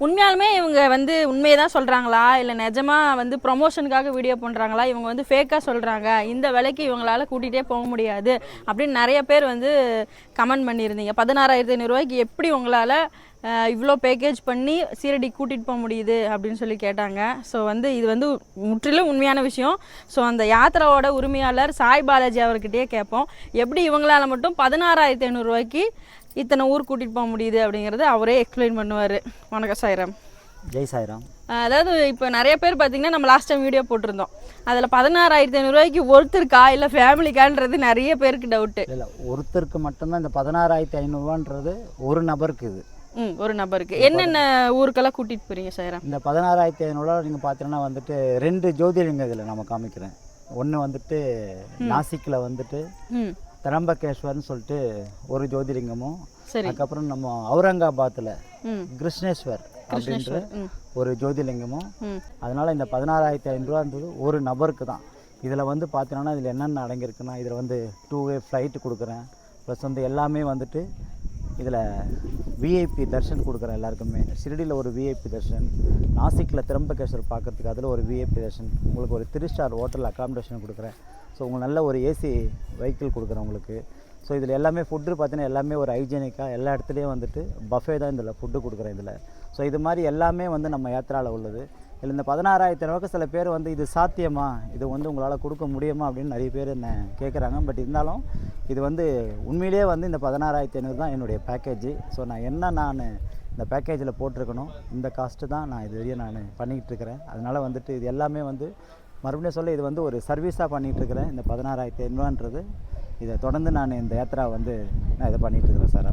உண்மையாலுமே இவங்க வந்து உண்மையை தான் சொல்கிறாங்களா இல்லை நிஜமாக வந்து ப்ரொமோஷனுக்காக வீடியோ பண்ணுறாங்களா இவங்க வந்து ஃபேக்காக சொல்கிறாங்க இந்த விலைக்கு இவங்களால கூட்டிகிட்டே போக முடியாது அப்படின்னு நிறைய பேர் வந்து கமெண்ட் பண்ணியிருந்தீங்க. பதினாறாயிரத்தி ஐநூறுரூவாய்க்கு எப்படி உங்களால் இவ்வளோ பேக்கேஜ் பண்ணி சீரடி கூட்டிகிட்டு போக முடியுது அப்படின்னு சொல்லி கேட்டாங்க. ஸோ வந்து இது வந்து முற்றிலும் உண்மையான விஷயம். ஸோ அந்த யாத்திராவோட உரிமையாளர் சாய் பாலாஜி அவர்கிட்டயே கேட்போம். எப்படி இவங்களால மட்டும் பதினாறாயிரத்தி ஐநூறுரூவாய்க்கு இத்தனை ஊர் கூட்டிகிட்டு போக முடியுது அப்படிங்கிறத அவரே எக்ஸ்பிளைன் பண்ணுவார். வணக்கம் சாய்ராம். ஜெய் சாய்ராம். அதாவது இப்போ நிறைய பேர் பார்த்தீங்கன்னா நம்ம லாஸ்ட் டைம் வீடியோ போட்டிருந்தோம். அதில் பதினாறாயிரத்தி ஐநூறுரூவாய்க்கு ஒருத்தருக்கா இல்லை ஃபேமிலிக்கான்றது நிறைய பேருக்கு டவுட்டு இல்லை ஒருத்தருக்கு மட்டும்தான் இந்த பதினாறாயிரத்தி ஐநூறுரூவான்றது ஒரு நபருக்கு இது. ம் ஒரு நபருக்கு. என்னென்ன ஊருக்கெல்லாம் கூட்டிகிட்டு போகிறீங்க சாய்ராம் இந்த பதினாறாயிரத்தி ஐநூறுரூவா நீங்கள் பார்த்தீங்கன்னா வந்துட்டு ரெண்டு ஜோதிலிங்க இதில் நம்ம காமிக்கிறேன். ஒன்று வந்துட்டு நாசிக்கில் வந்துட்டு திரம்பகேஸ்வர்னு சொல்லிட்டு ஒரு ஜோதிலிங்கமும் சரி. அதுக்கப்புறம் நம்ம அவுரங்காபாத்தில் கிருஷ்ணேஸ்வர் அப்படின்ற ஒரு ஜோதிலிங்கமும். அதனால் இந்த பதினாறாயிரத்தி ஐநூறுரூவான்றது ஒரு நபருக்கு தான் இதில் வந்து பார்த்தீங்கன்னா இதில் என்னென்ன அடங்கியிருக்குன்னா இதில் வந்து டூ வே ஃப்ளைட்டு கொடுக்குறேன். ப்ளஸ் வந்து எல்லாமே வந்துட்டு இதில் விஐபி தர்ஷன் கொடுக்குறேன் எல்லாருக்குமே. ஷிரடியில் ஒரு விஐபி தர்ஷன். நாசிக்கில் திரம்பகேஸ்வர் பார்க்குறதுக்கு அதில் ஒரு விஐபி தர்ஷன். உங்களுக்கு ஒரு த்ரீ ஸ்டார் ஹோட்டல் அக்காமடேஷன் கொடுக்குறேன். ஸோ உங்களுக்கு நல்ல ஒரு ஏசி வெஹிக்கிள் கொடுக்குறேன் உங்களுக்கு. ஸோ இதில் எல்லாமே ஃபுட்டு பார்த்தீங்கன்னா எல்லாமே ஒரு ஹைஜீனிக்காக எல்லா இடத்துலையும் வந்துட்டு பஃபே தான் இதில் ஃபுட்டு கொடுக்குறேன் இதில். ஸோ இது மாதிரி எல்லாமே வந்து நம்ம யாத்திராவில் உள்ளது. இதில் இந்த பதினாறாயிரத்தி ரூபாய்க்கு சில பேர் வந்து இது சாத்தியமா? இது வந்து உங்களால் கொடுக்க முடியுமா? அப்படின்னு நிறைய பேர் என்ன கேட்குறாங்க பட் இருந்தாலும் இது வந்து உண்மையிலேயே வந்து இந்த பதினாறாயிரத்தி ஐநூறு தான் என்னுடைய பேக்கேஜ் ஸோ நான் என்ன நான் இந்த பேக்கேஜில் போட்டிருக்கணும் இந்த காஸ்ட்டு தான் நான் இது வரையும் நான் பண்ணிக்கிட்டு இருக்கிறேன். அதனால் வந்துட்டு இது எல்லாமே வந்து மறுபடியும் சொல்ல இது வந்து ஒரு சர்வீஸாக பண்ணிகிட்ருக்கிறேன் இந்த பதினாறாயிரத்தி ஐநூறுன்றது. இதை தொடர்ந்து நான் இந்த யாத்திரா வந்து நான் இதை பண்ணிகிட்டு இருக்கிறேன் சார்.